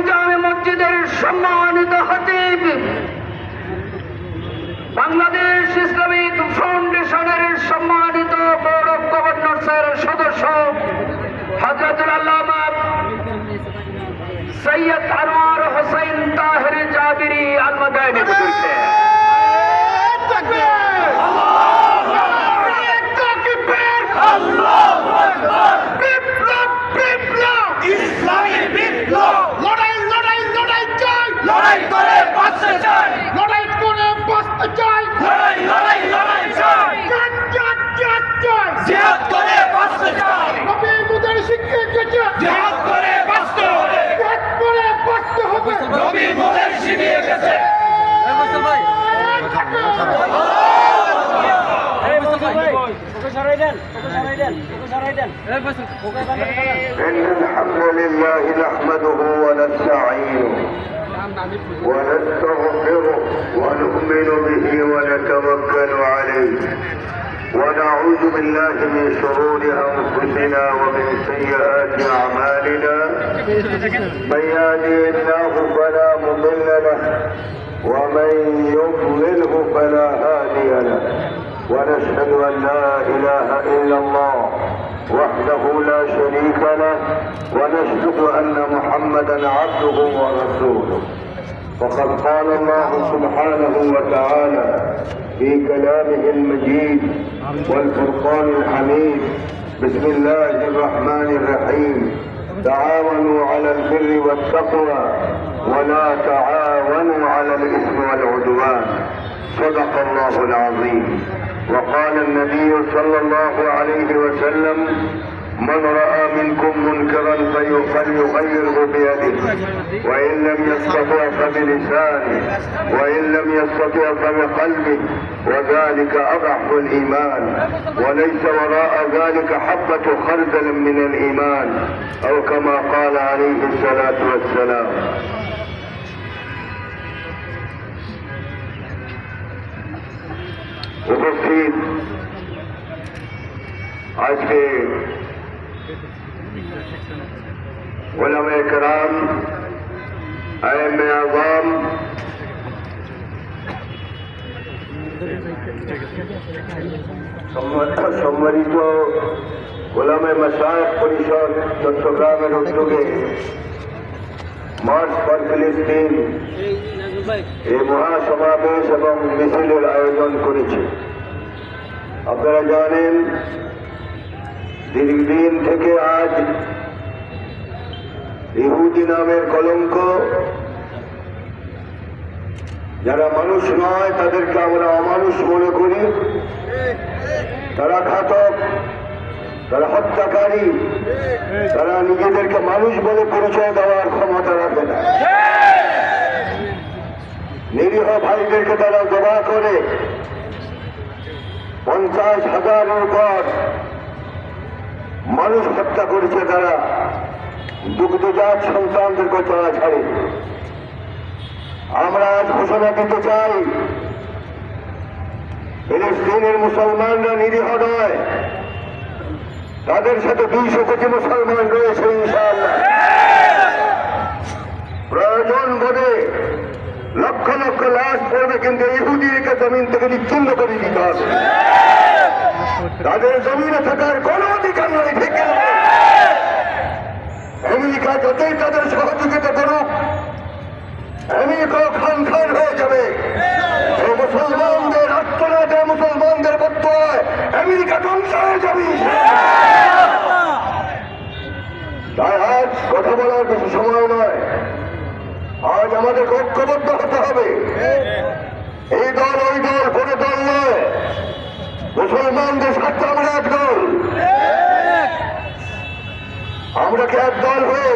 জামে মসজিদের সম্মানিত হতিব বাংলাদেশ ইসলামিক ফাউন্ডেশনের সম্মানিত গৌরব গভর্নর গভর্নর্সের সদস্য হজরতুল আল্লামা সৈয়দ আনোয়ার হোসেন তাহের জাবিরি আলমদায়নে إن الحمد لله نحمده ونستعينه ونستغفره ونؤمن به ونتوكل ونعوذ بالله من شرور أنفسنا ومن سيئات أعمالنا. من يهده الله فلا مضل له ومن يضلله فلا هادي له. ونشهد أن لا إله إلا الله وحده لا شريك له ونشهد أن محمدا عبده ورسوله. وقد قال الله سبحانه وتعالى في كلامه المجيد والفرقان الحميد. بسم الله الرحمن الرحيم. تعاونوا على البر والتقوى ولا تعاونوا على الإثم والعدوان. صدق الله العظيم. وقال النبي صلى الله عليه وسلم من رأى منكم منكرا في- فليغيره بيده وإن لم يستطع فبلسانه وإن لم يستطع فبقلبه وذلك أضعف الإيمان وليس وراء ذلك حبة خردل من الإيمان أو كما قال عليه الصلاة والسلام উপস্থিত আজকে ওলামে কেরাম আইএম আজম, সম্মানিত গোলামে মাসায়ক পরিষদ চট্টগ্রামের উদ্যোগে মার্চ ফর ফিলিস্তিন এই মহাসমাবেশ এবং মিছিলের আয়োজন করেছে। আপনারা জানেন, দীর্ঘদিন থেকে আজ ইহুদি নামের কলঙ্ক। যারা মানুষ নয়, তাদেরকে আমরা অমানুষ মনে করি। তারা ঘাতক, তারা হত্যাকারী, তারা নিজেদেরকে মানুষ বলে পরিচয় দেওয়ার ক্ষমতা রাখে না। নিরীহ ভাইদেরকে তারা জমা করে। পঞ্চাশ হাজারের পর মানুষ হত্যা করেছে তারা। দুগ্ধজাত সন্তানদেরকে চলা ছাড়ে আমরা আজ ঘোষণা দিতে চাই, ফিলিস্তিনের মুসলমানরা নিরীহ নয়। তাদের সাথে দুইশো কোটি মুসলমান রয়েছে প্রয়োজন বোধে লক্ষ লক্ষ লাশ পড়বে, কিন্তু ইহুদিকে জমিন থেকে বিচ্ছিন্ন করে দিতে হবে। তাদের জমিনে থাকার কোনো অধিকার নেই ঠিক না? আমেরিকা যতই তাদের সহযোগিতা করুক আমেরিকাও খান খান হয়ে যাবে যে মুসলমানদের আত্মনাথে মুসলমানদের পত্র হয় আমেরিকা ধ্বংস হয়ে যাবে তাই আজ কথা বলার বেশি সময় নয় আজ আমাদের ঐক্যবদ্ধ হতে হবে। এই দল ওই দল কোনো দল নয় মুসলমানদের সাথে আমরা এক দল আমরা কি এক দল হয়ে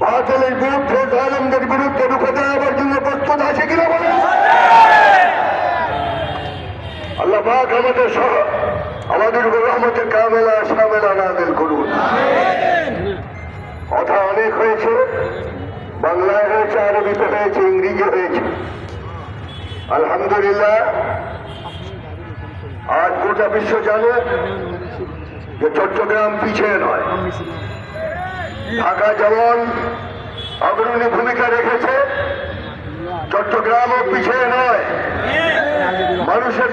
বাতিলের বিরুদ্ধে জালেমদের বিরুদ্ধে রুখে দেওয়ার জন্য প্রস্তুত আছে কিনা বলেন? আল্লাহ পাক আমাদের সহ আমাদের উপর রহমতের কামেলা সামেলা নাদিল করুন। কথা অনেক হয়েছে। বাংলায় হয়েছে আরবিতে হয়েছে, ইংরেজি হয়েছে। আলহামদুলিল্লাহ, আজ গোটা বিশ্ব জানে যে চট্টগ্রাম পিছিয়ে নয়। ঢাকা যেমন অগ্রণী ভূমিকা রেখেছে, চট্টগ্রামও পিছিয়ে নয়। মানুষের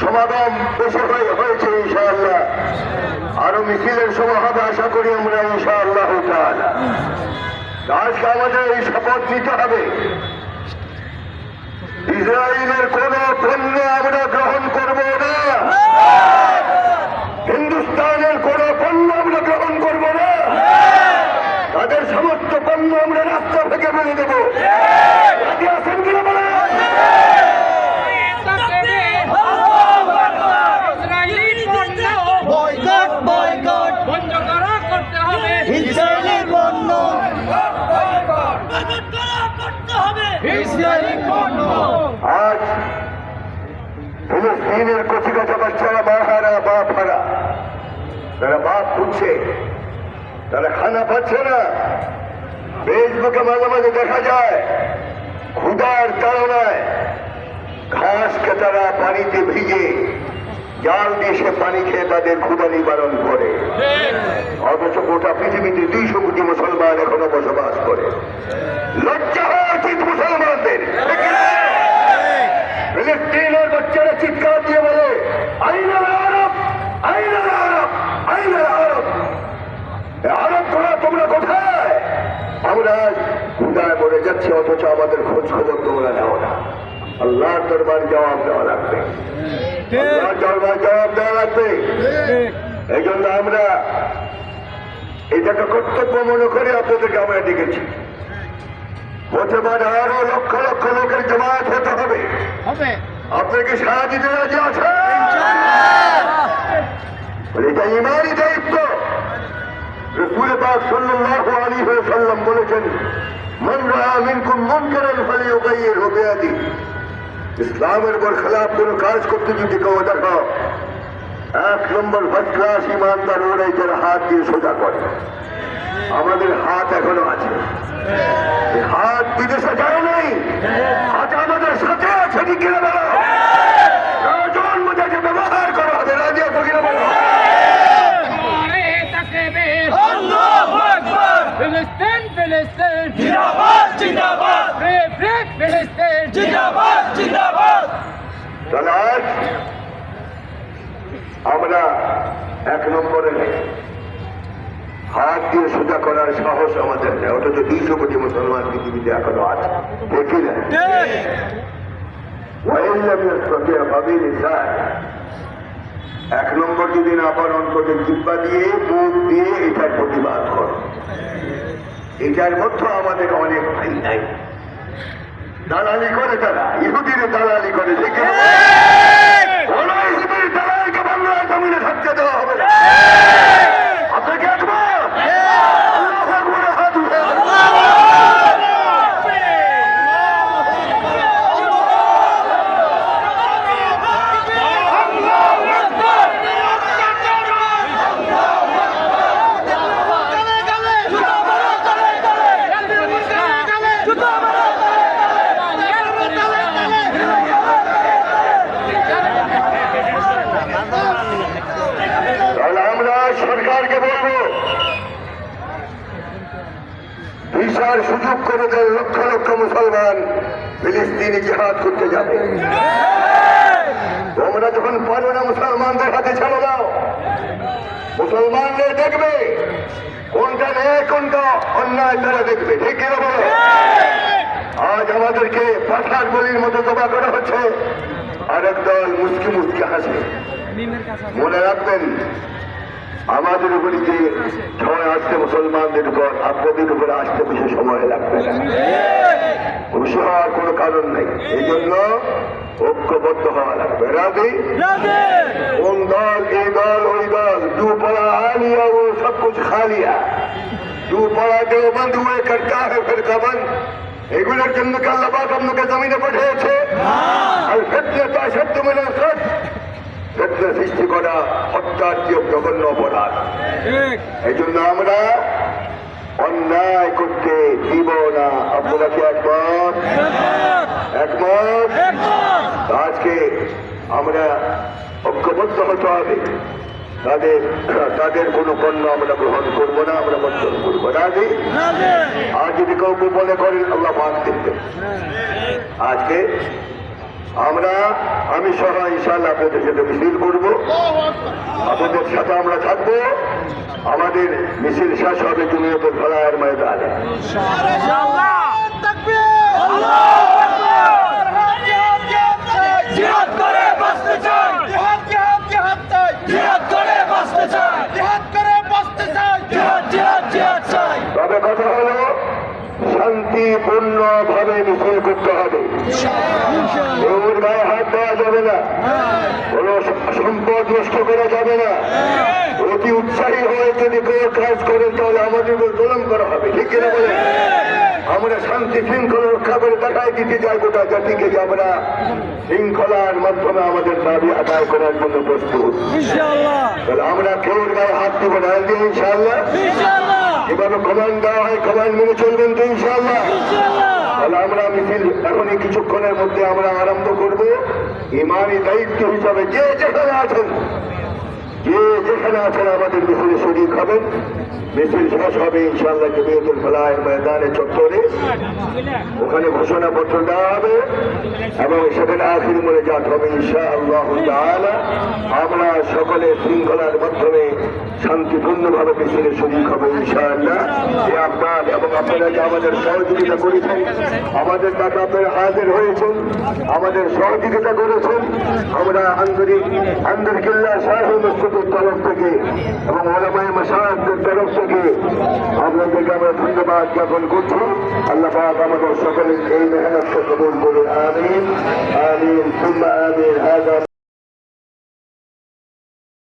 সমাগম বেশি হয়ে, হয়েছে, ইনশাআল্লাহ। আরও মিছিলের সময় হবে, আশা করি আমরা আজকে আমাদের এই শপথ নিতে হবে। ইসরায়েলের কোন পণ্য আমরা গ্রহণ করব না। হিন্দুস্তানের কোন পণ্য আমরা গ্রহণ করব না। তাদের সমস্ত পণ্য আমরা রাস্তা থেকে ফেলে দেব রাজি আছেন কিনা বলেন? ইসরায়েলি পণ্য বয়কট বয়কট বন্ধ করা করতে হবে ইসরায়েলি পণ্য ইসরায়েলি পণ্য আজ ফিলিস্তিনের কচি কাছা বাচ্চারা বাহারা বাপ হারা তারা বাপ খুঁজছে। তারা খানা পাচ্ছে না। ফেসবুকে মাঝে মাঝে দেখা যায় ক্ষুদার তাড়নায় ঘাসকে তারা পানিতে ভিজে, জাল দিয়ে সে পানি খেয়ে তাদের ক্ষুদা নিবারণ করে। অথচ গোটা পৃথিবীতে দুইশো কোটি মুসলমান এখনও বসবাস করে। লজ্জা হওয়া উচিত মুসলমানদের। অথচ আমাদের খোঁজ খবর তোমরা নেও না। আল্লাহর দরবার জবাব দেওয়া লাগবে। আল্লাহর দরবার জবাব দেওয়া লাগবে। এই জন্য আমরা এটাকে কর্তব্য মনে করে আপনাদেরকে আমরা ডেকেছি। হতে পারে আরও লক্ষ লক্ষ লোকের জমায়েত হতে হবে। হবে। আপনি কি সারা দিতে রাজি আছেন? এটা ইমানই দায়িত্ব। রসুল পাক সাল্লাল্লাহু আলাইহি ওয়াসাল্লাম বলেছেন মান মিনকুম মুনকারান ফালিয়ুগাইয়িরহু বিয়াদি ইসলামের উপর খেলাফ কোনো কাজ করতে যদি কেউ দেখো এক নম্বর ফার্স্ট ক্লাস ইমানদার ওরাই যারা হাত দিয়ে সোজা করে। আমাদের হাত এখনও আছে। এই হাত বিদেশে যায় নাই। হাত আমাদের সাথে আছে ঠিক কিনা বলো? ব্যবহার করা হবে রাজি আছো কিনা বলো? আরে তাকবীর আল্লাহু আকবার। ফিলিস্তিন ফিলিস্তিন জিন্দাবাদ জিন্দাবাদ ফ্রি ফ্রি ফিলিস্তিন জিন্দাবাদ জিন্দাবাদ তাহলে আজ আমরা এক নম্বরে হাত দিয়ে সোজা করার সাহস আমাদের নেই, অথচ দুইশো কোটি মুসলমান পৃথিবীতে এখনও আছে। দেখি না। এক নম্বর যদি না পার, অন্তরে জিব্বা দিয়ে মুখ দিয়ে এটার প্রতিবাদ কর। এটার মধ্যে আমাদের অনেক ভাই নাই। দালালি করে তারা ইহুদির দালালি করে দেখে? কোন ইহুদির দালালকে বাংলার জমিনে থাকতে দেওয়া হবে না আপনাকে একবার আল্লাহু আকবার, হাত উঠে তাহলে আমরা সরকারকে বলব ভিসার সুযোগ করে দেয় লক্ষ লক্ষ মুসলমান ফিলিস্তিনি জিহাদ করতে যাবে। তোমরা যখন পারো না মুসলমানদের হাতে ছেড়ে দাও মুসলমানদের দেখবে কোনটা নেই কোনটা অন্যায়, তারা দেখবে। ঠিক কিনা বলো? আজ আমাদেরকে পাঠার বলির মতো জমা করা হচ্ছে। আর দল মুসকি মুসকি হাসে মনে রাখবেন আমাদের উপরে যে ঝড় আসছে মুসলমানদের উপর আপনাদের উপরে আসতে বেশি সময় লাগবে খুশি হওয়ার কোনো কারণ নেই। এই জন্য ঐক্যবদ্ধ হওয়া লাগবে। রাজি? কোন দল এই দল ওই দল। দু পড়া আলিয়া ও সব কিছু খালিয়া। দু পড়া দেওবন্দ হুয়ে করতা হে ফিরকাবন্দ এগুলোর জন্য কি আল্লাহ আপনাকে জমিনে পাঠিয়েছে। হ্যাঁ। আর ফিতনা তাশাদ্দু মিনাল ফিতনা সৃষ্টি করা হত্যার চেয়ে জঘন্য অপরাধ। এই জন্য আমরা অন্যায় করতে দিব না। আপনারা কি একমত? একমত। আজকে আমরা ঐক্যবদ্ধ হতে হবে। তাদের তাদের কোনো পণ্য আমরা গ্রহণ করব না আমরা বর্জন করব রাজি আর যদি কেউ মনে করেন আল্লাহ মাফ দেখবেন আজকে আমরা আমি সহ ইনশাল্লাহ আপনাদের সাথে মিছিল করব। আপনাদের সাথে আমরা থাকব। আমাদের মিছিল শেষ হবে জমিয়তের ফলায়ের ময়দানে। তবে কথা হলো শান্তিপূর্ণ ভাবে মিছিল করতে হবে কেউর গায়ে হাত দেওয়া যাবে না। কোন সম্পদ নষ্ট করা যাবে না। অতি উৎসাহী হয়ে যদি কেউ কাজ করেন তাহলে আমাদের উপর জুলুম করা হবে। ঠিক কিনা বলে আমরা শান্তি শৃঙ্খলা রক্ষা করে দেখাই দিতে যাই গোটা জাতিকে যে আমরা শৃঙ্খলার মাধ্যমে আমাদের দাবি আদায় করার জন্য প্রস্তুত। তাহলে আমরা কেউর গায়ে হাত দিব না ইনশাল্লাহ এভাবে কমান্ড দেওয়া হয় কমান্ড মেনে চলবেন তো ইনশাল্লাহ তাহলে আমরা মিছিল, এখনই কিছুক্ষণের মধ্যে আমরা আরম্ভ করব। ইমানি দায়িত্ব হিসাবে যে যেখানে আছেন, যে যেখানে আছেন আমাদের মিছিলে শরীর খাবেন মিছিল শেষ হবে ইনশাল্লাহ জমিয়তুল ফলায় ময়দানে চত্বরে। ওখানে ঘোষণাপত্র দেওয়া হবে এবং সেখানে আখির মনে যাত হবে ইনশা আল্লাহ আমরা সকলে শৃঙ্খলার মাধ্যমে শান্তিপূর্ণভাবে মিছিলে শরীর হবে ইনশাআল্লাহ। যে আপনার এবং আপনারা যে আমাদের সহযোগিতা করেছেন আমাদের কাছে হাজির হয়েছেন, আমাদের সহযোগিতা করেছেন। আমরা আন্তরিক কিল্লা সাহেব মসজিদের তরফ থেকে এবং ওলামায় মশাহের তরফ থেকে আপনাদেরকে আমরা ধন্যবাদ জ্ঞাপন করছি। আল্লাহ আমাদের সকলের এই মেহনতকে কবুল করুন। আমিন। আমিন। আমিন।